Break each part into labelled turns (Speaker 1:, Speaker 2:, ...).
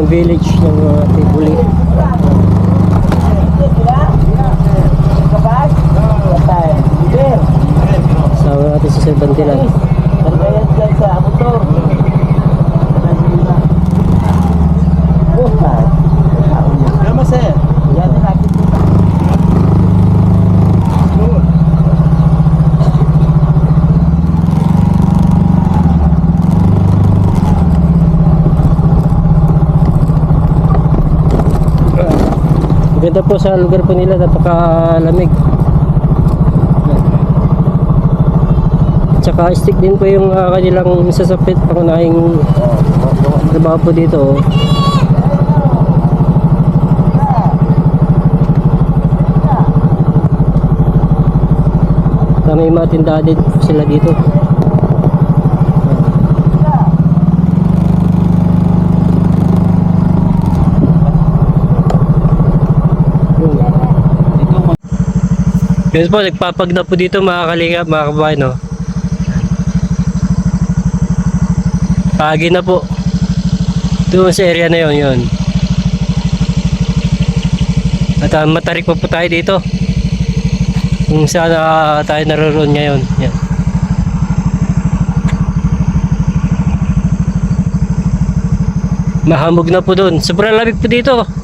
Speaker 1: ng village ng uh, Tibuli. Sama natin sa Serbantilan. Maganda po sa lugar po nila, napakalamig. Tsaka stick din po yung uh, kanilang sasapit pangunahing trabaho po dito. oh. Kaya may mga tindahan din sila dito. Yes po, nagpapag na po dito mga kalingap, mga kabayan, no? Pagi na po. Doon sa area na yon yun. At ah, matarik pa po tayo dito. Kung saan ah, tayo naroon ngayon. Yan. Mahamog na po doon. Sobrang lamig po dito.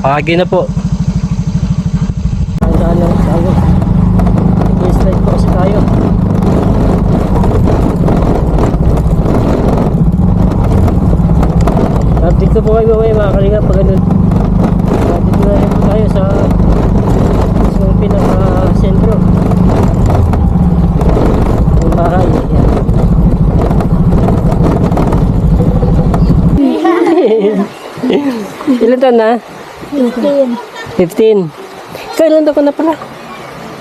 Speaker 1: Pagi na po. Saan lang tayo? Nag-slide po kasi tayo. Update ko po kayo mamaya mga kalingap pag ganun. Update na rin po tayo sa sa pinaka-sentro. Yung bahay. Ilan taon na?
Speaker 2: 15.
Speaker 1: 15. Kailan taon ka na pala?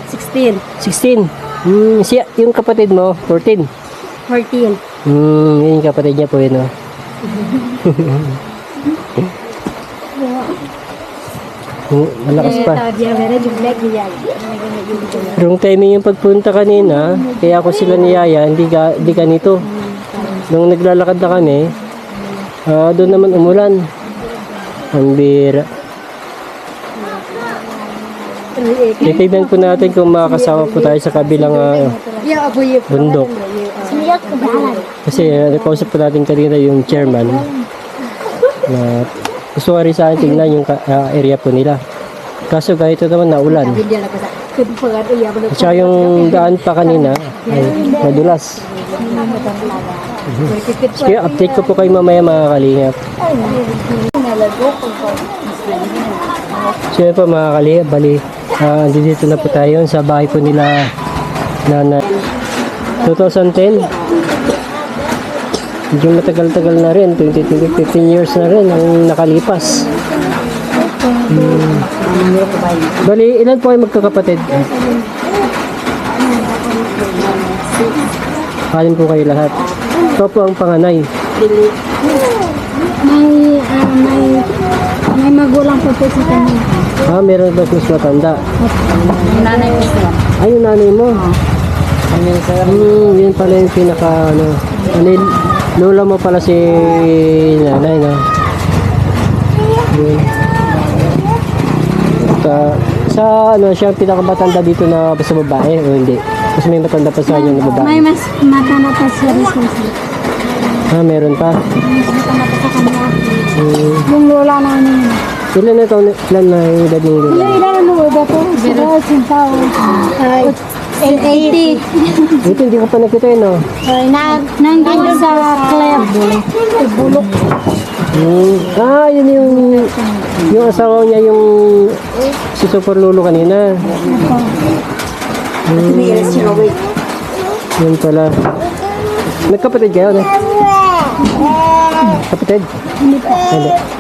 Speaker 2: 16.
Speaker 1: 16. Hmm, siya, yung kapatid mo, 14.
Speaker 2: 14.
Speaker 1: Hmm, yun yung kapatid niya po yun, oh. Hmm, Malakas pa. Wrong timing yung pagpunta kanina, kaya ako sila ni Yaya, hindi, ka, hindi ganito. Nung naglalakad na kami, ah, doon naman umulan. Ang bira. Titignan po natin kung makakasama po tayo sa kabilang ah,
Speaker 2: ye.
Speaker 1: bundok. Kasi uh, nakausap po natin kanina yung chairman na gusto nga rin sa tingnan yung ka- ah, area po nila. Kaso kahit ito naman naulan. At saka yung daan pa kanina ay madulas. Sige, update ko po kayo mamaya mga kalingap. Yun po mga kalingap, bali, uh, dito na po tayo sa bahay po nila na 2010. Medyo matagal-tagal na rin, 20, 20, 15 years na rin ang nakalipas. Hmm. Bali, ilan po kayo magkakapatid? Alin po kayo lahat? Ito po ang panganay.
Speaker 2: May ah, may may magulang po po sa kanya.
Speaker 1: Ah, meron ba mas matanda?
Speaker 2: Nanay ko sila.
Speaker 1: Ay, yung nanay mo. Hmm, yun pala yung pinaka, ano, ano yun, lola mo pala si nanay, no? Yun. At, ah, sa, ano, siya ang pinakamatanda dito na sa babae, o hindi? Kasi may matanda pa sa inyo na
Speaker 2: May
Speaker 1: babae.
Speaker 2: mas matanda pa siya rin sa
Speaker 1: Ah, meron pa.
Speaker 2: Mas matanda pa sa kanya.
Speaker 1: Hmm.
Speaker 2: Yung lola namin.
Speaker 1: Ilan na taon, ilan na yung edad ng lola?
Speaker 2: Yung ilan ano ba po? Pero sintaw. Ay, 80.
Speaker 1: Ito, hindi ko pa nakita yun, no?
Speaker 2: Na, nandun sa club. Bulok.
Speaker 1: Hmm. Ah, yun yung yung asawa niya yung si Super Lolo kanina. Hmm. Yun pala. Nagkapatid kayo, no? Kapatid?
Speaker 2: Hindi po.
Speaker 1: Hindi.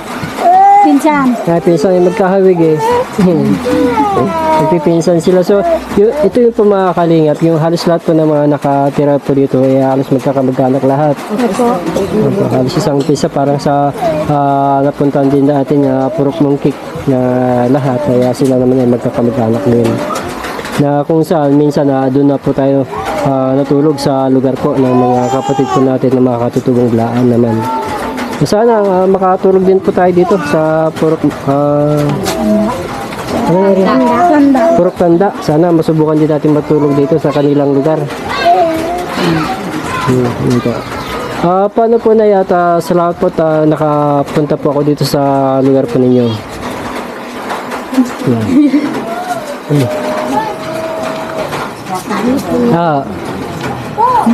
Speaker 2: Pinsan.
Speaker 1: Kaya pinsan yung magkahawig eh. Nagpipinsan sila. So, yung, ito yung po mga kalingap. Yung halos lahat po ng mga nakatira po dito ay halos magkakamag-anak lahat.
Speaker 2: Opo.
Speaker 1: Opo, halos isang pisa parang sa ah, napuntahan din natin na purok mungkik na lahat kaya sila naman ay magkakamag-anak din na kung saan minsan na doon na po tayo ah, natulog sa lugar po ng mga kapatid po natin na mga katutubong blaan naman. Sana ah, makatulog din po tayo dito sa Purok ah, ano area?
Speaker 2: Tanda.
Speaker 1: Purok Tanda. Sana masubukan din natin matulog dito sa kanilang lugar. Hmm, yun po. Ah, paano po na yata salamat po ta nakapunta po ako dito sa lugar po ninyo. Yan. Ano? Ah,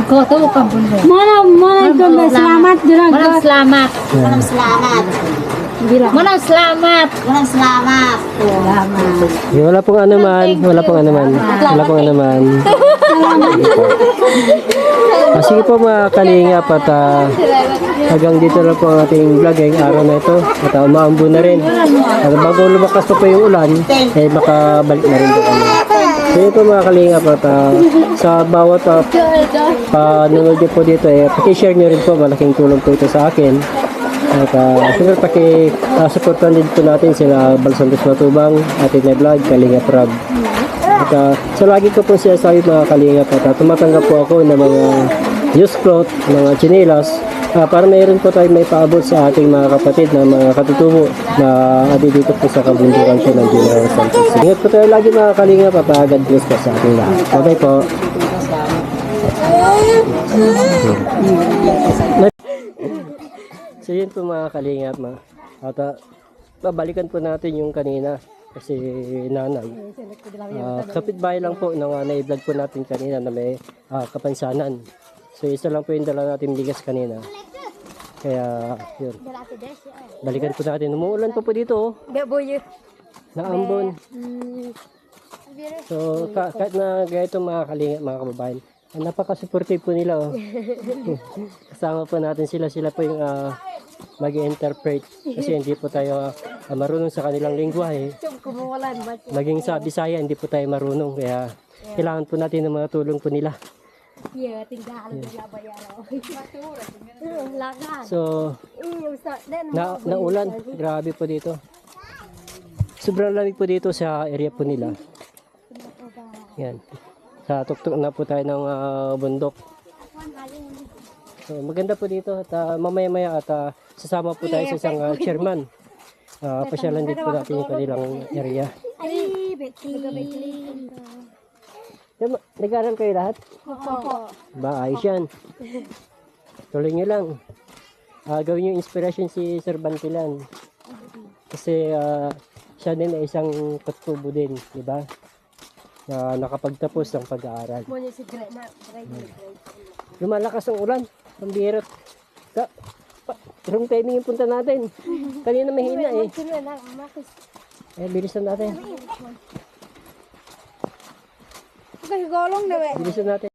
Speaker 2: Ko to ka bundo. Mana mana ito na salamat dira.
Speaker 3: Maraming salamat.
Speaker 1: yan.
Speaker 3: Salamat. Maraming salamat. Maraming salamat.
Speaker 1: Yung wala pong ano man, wala pong ano man, wala pong ano man. Ah, sige po mga kalinga at ah, hanggang dito lang po ang ating vlog ngayong araw na ito at uh, umaambo na rin. At bago lumakas pa po yung ulan, eh makabalik na rin po kami. Yun po mga kalinga at ah, sa bawat uh, panonood nyo po dito, eh, pakishare nyo rin po, malaking tulong po ito sa akin. At uh, siyempre paki uh, supportan din po natin sila Balsantos Matubang, Ate na Vlog, Kalinga Prab. At uh, so lagi ko po siya sabi mga Kalinga at uh, tumatanggap po ako ng mga news cloth, mga chinelas uh, para mayroon po tayo may paabot sa ating mga kapatid na mga katutubo na adi dito po sa kabundukan po ng General Santos. Ingat po tayo lagi mga Kalinga uh, God bless po sa ating lahat. Bye po. So yun po mga kalingap ma. At ah, babalikan po natin yung kanina kasi nanay. Uh, kapitbahay lang po nang uh, na-vlog po natin kanina na may ah, kapansanan. So isa lang po yung dala natin bigas kanina. Kaya yun. Balikan po natin. Umuulan pa po dito oh. Naambon. So ka- kahit na ganito mga kalingap mga kababayan. ah, Napaka-supportive po nila oh. Kasama po natin sila. Sila po yung ah, mag-interpret kasi hindi po tayo ah, marunong sa kanilang lingwahe. Maging sa Bisaya, hindi po tayo marunong. Kaya kailangan po natin ng mga tulong po nila.
Speaker 2: Yeah, tinggal yeah. bayaran. Lagan.
Speaker 1: So,
Speaker 2: Yung sa den.
Speaker 1: na, naulan. Grabe po dito. Sobrang lamig po dito sa area po nila. Yan. Sa tuktok na po tayo ng ah, bundok. So, maganda po dito at ah, mamaya-maya at ah, sasama po tayo sa isang ah, chairman. Uh, pasyalan din po natin yung kanilang area.
Speaker 2: Ay, Betty.
Speaker 1: Diba, Nag-aaral kayo lahat?
Speaker 2: Opo.
Speaker 1: Ba, ayos yan. Tuloy nyo lang. Ah, gawin yung inspiration si Sir Bantilan. Kasi ah, siya din ay isang katubo din, di ba? Na nakapagtapos ng pag-aaral. Lumalakas ang ulan. Pambihirot. Ka, pa, wrong timing yung punta natin. Kanina mahina eh. Eh, bilisan natin.
Speaker 2: Kasi golong na we.
Speaker 1: Bilisan natin.